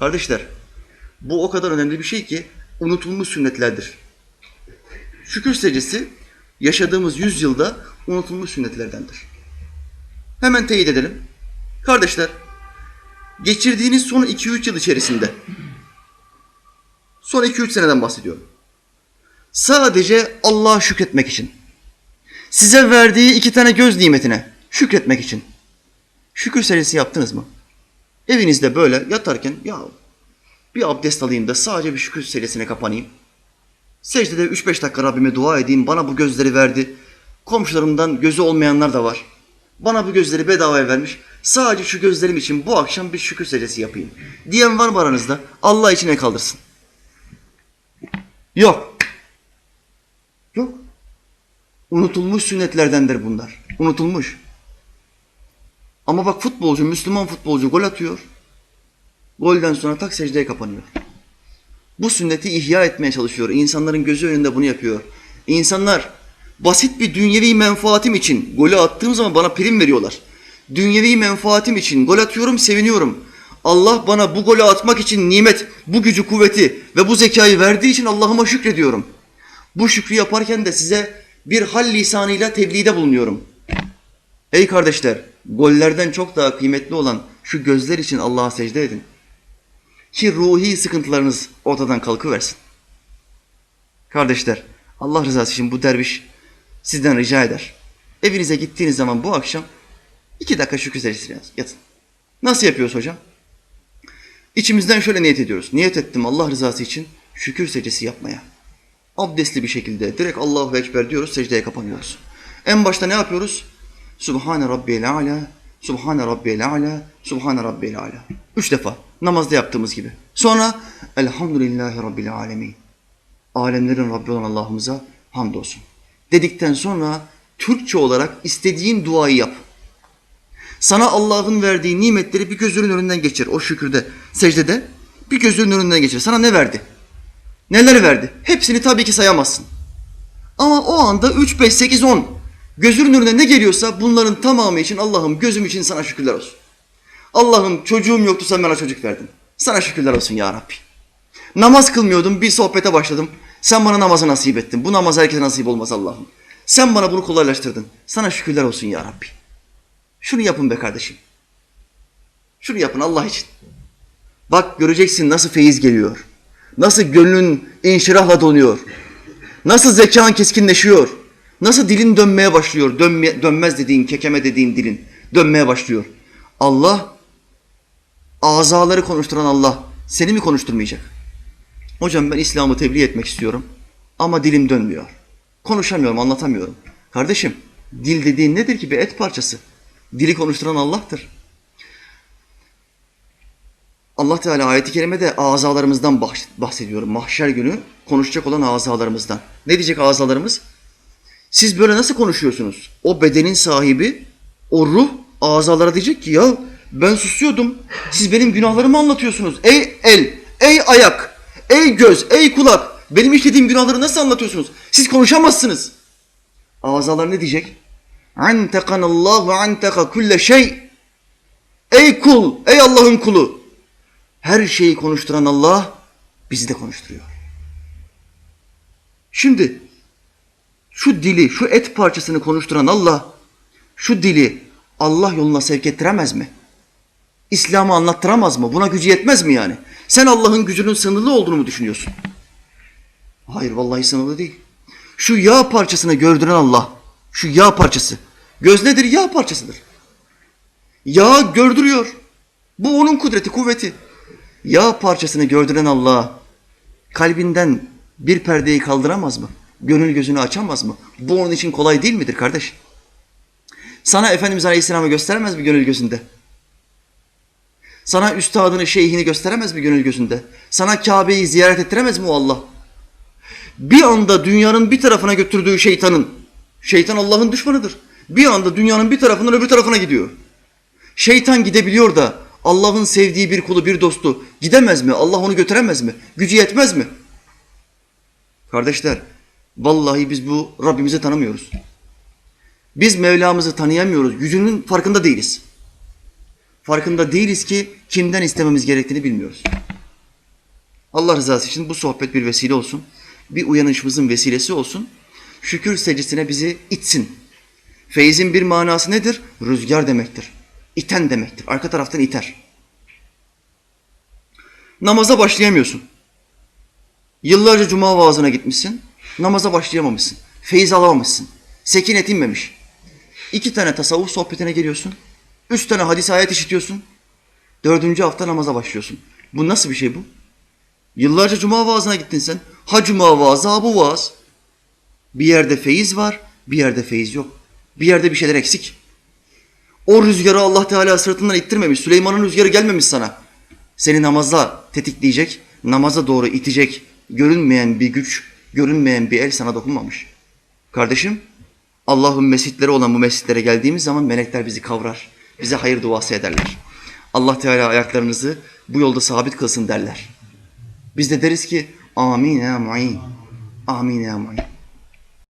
Kardeşler, bu o kadar önemli bir şey ki unutulmuş sünnetlerdir. Şükür secdesi yaşadığımız yüzyılda unutulmuş sünnetlerdendir. Hemen teyit edelim. Kardeşler, geçirdiğiniz son 2-3 yıl içerisinde, son 2-3 seneden bahsediyorum. Sadece Allah'a şükretmek için, size verdiği iki tane göz nimetine şükretmek için şükür secdesi yaptınız mı? Evinizde böyle yatarken ya bir abdest alayım da sadece bir şükür secdesine kapanayım. Secdede 3-5 dakika Rabbime dua edeyim. Bana bu gözleri verdi. Komşularımdan gözü olmayanlar da var. Bana bu gözleri bedavaya vermiş. Sadece şu gözlerim için bu akşam bir şükür secdesi yapayım. Diyen var mı aranızda? Allah içine kaldırsın. Yok. Yok. Unutulmuş sünnetlerdendir bunlar. Unutulmuş. Ama bak futbolcu, Müslüman futbolcu gol atıyor. Golden sonra tak secdeye kapanıyor. Bu sünneti ihya etmeye çalışıyor. İnsanların gözü önünde bunu yapıyor. İnsanlar basit bir dünyevi menfaatim için golü attığım zaman bana prim veriyorlar. Dünyevi menfaatim için gol atıyorum, seviniyorum. Allah bana bu golü atmak için nimet, bu gücü, kuvveti ve bu zekayı verdiği için Allah'ıma şükrediyorum. Bu şükrü yaparken de size bir hal lisanıyla tebliğde bulunuyorum. Ey kardeşler, gollerden çok daha kıymetli olan şu gözler için Allah'a secde edin. Ki ruhi sıkıntılarınız ortadan kalkıversin. Kardeşler, Allah rızası için bu derviş sizden rica eder. Evinize gittiğiniz zaman bu akşam iki dakika şükür secdesine yatın. Nasıl yapıyoruz hocam? İçimizden şöyle niyet ediyoruz. Niyet ettim Allah rızası için şükür secdesi yapmaya. Abdestli bir şekilde direkt Allahu Ekber diyoruz, secdeye kapanıyoruz. En başta ne yapıyoruz? Subhane Rabbiyel Ala, Subhane Rabbiyel Ala, Subhane Rabbiyel Ala. Üç defa namazda yaptığımız gibi. Sonra Elhamdülillahi Rabbil Alemin. Alemlerin Rabbi olan Allah'ımıza hamdolsun. Dedikten sonra Türkçe olarak istediğin duayı yap. Sana Allah'ın verdiği nimetleri bir gözünün önünden geçir. O şükürde, secdede bir gözünün önünden geçir. Sana ne verdi? Neler verdi? Hepsini tabii ki sayamazsın. Ama o anda 3, 5, 8, 10 gözünün önüne ne geliyorsa bunların tamamı için Allah'ım gözüm için sana şükürler olsun. Allah'ım çocuğum yoktu sen bana çocuk verdin. Sana şükürler olsun ya Rabbi. Namaz kılmıyordum bir sohbete başladım. Sen bana namazı nasip ettin. Bu namaz herkese nasip olmaz Allah'ım. Sen bana bunu kolaylaştırdın. Sana şükürler olsun ya Rabbi. Şunu yapın be kardeşim. Şunu yapın Allah için. Bak göreceksin nasıl feyiz geliyor. Nasıl gönlün inşirahla donuyor. Nasıl zekan keskinleşiyor. Nasıl dilin dönmeye başlıyor. Dönme, dönmez dediğin, kekeme dediğin dilin dönmeye başlıyor. Allah, azaları konuşturan Allah seni mi konuşturmayacak? Hocam ben İslam'ı tebliğ etmek istiyorum ama dilim dönmüyor. Konuşamıyorum, anlatamıyorum. Kardeşim, dil dediğin nedir ki bir et parçası? Dili konuşturan Allah'tır. Allah Teala ayeti kerimede azalarımızdan bahsediyor. Mahşer günü konuşacak olan azalarımızdan. Ne diyecek azalarımız? Siz böyle nasıl konuşuyorsunuz? O bedenin sahibi, o ruh azalara diyecek ki ya ben susuyordum. Siz benim günahlarımı anlatıyorsunuz. Ey el, ey ayak, ey göz, ey kulak. Benim işlediğim günahları nasıl anlatıyorsunuz? Siz konuşamazsınız. Azalar ne diyecek? Antekanallahu anteka kulle şey. Ey kul, ey Allah'ın kulu. Her şeyi konuşturan Allah bizi de konuşturuyor. Şimdi şu dili, şu et parçasını konuşturan Allah şu dili Allah yoluna sevk ettiremez mi? İslam'ı anlattıramaz mı? Buna gücü yetmez mi yani? Sen Allah'ın gücünün sınırlı olduğunu mu düşünüyorsun? Hayır vallahi sınırlı değil. Şu yağ parçasını gördüren Allah, şu yağ parçası. Göz nedir? Yağ parçasıdır. Yağ gördürüyor. Bu onun kudreti, kuvveti. Yağ parçasını gördüren Allah kalbinden bir perdeyi kaldıramaz mı? Gönül gözünü açamaz mı? Bu onun için kolay değil midir kardeş? Sana Efendimiz Aleyhisselam'ı gösteremez mi gönül gözünde? Sana üstadını, şeyhini gösteremez mi gönül gözünde? Sana Kabe'yi ziyaret ettiremez mi o Allah? Bir anda dünyanın bir tarafına götürdüğü şeytanın, şeytan Allah'ın düşmanıdır. Bir anda dünyanın bir tarafından öbür tarafına gidiyor. Şeytan gidebiliyor da Allah'ın sevdiği bir kulu, bir dostu gidemez mi? Allah onu götüremez mi? Gücü yetmez mi? Kardeşler, vallahi biz bu Rabbimizi tanımıyoruz. Biz Mevlamızı tanıyamıyoruz. Gücünün farkında değiliz. Farkında değiliz ki kimden istememiz gerektiğini bilmiyoruz. Allah rızası için bu sohbet bir vesile olsun. Bir uyanışımızın vesilesi olsun. Şükür secdesine bizi itsin. Feyizin bir manası nedir? Rüzgar demektir. İten demektir. Arka taraftan iter. Namaza başlayamıyorsun. Yıllarca cuma vaazına gitmişsin. Namaza başlayamamışsın. Feyiz alamamışsın. Sekinet inmemiş. İki tane tasavvuf sohbetine geliyorsun. Üç tane hadis ayet işitiyorsun. Dördüncü hafta namaza başlıyorsun. Bu nasıl bir şey bu? Yıllarca cuma vaazına gittin sen. Ha cuma vaazı ha bu vaaz. Bir yerde feyiz var, bir yerde feyiz yok. Bir yerde bir şeyler eksik. O rüzgarı Allah Teala sırtından ittirmemiş. Süleyman'ın rüzgarı gelmemiş sana. Seni namazla tetikleyecek, namaza doğru itecek, görünmeyen bir güç, görünmeyen bir el sana dokunmamış. Kardeşim, Allah'ın mescitleri olan bu mescitlere geldiğimiz zaman melekler bizi kavrar. Bize hayır duası ederler. Allah Teala ayaklarınızı bu yolda sabit kılsın derler. Biz de deriz ki amin ya mu'in. Amin ya mu'in.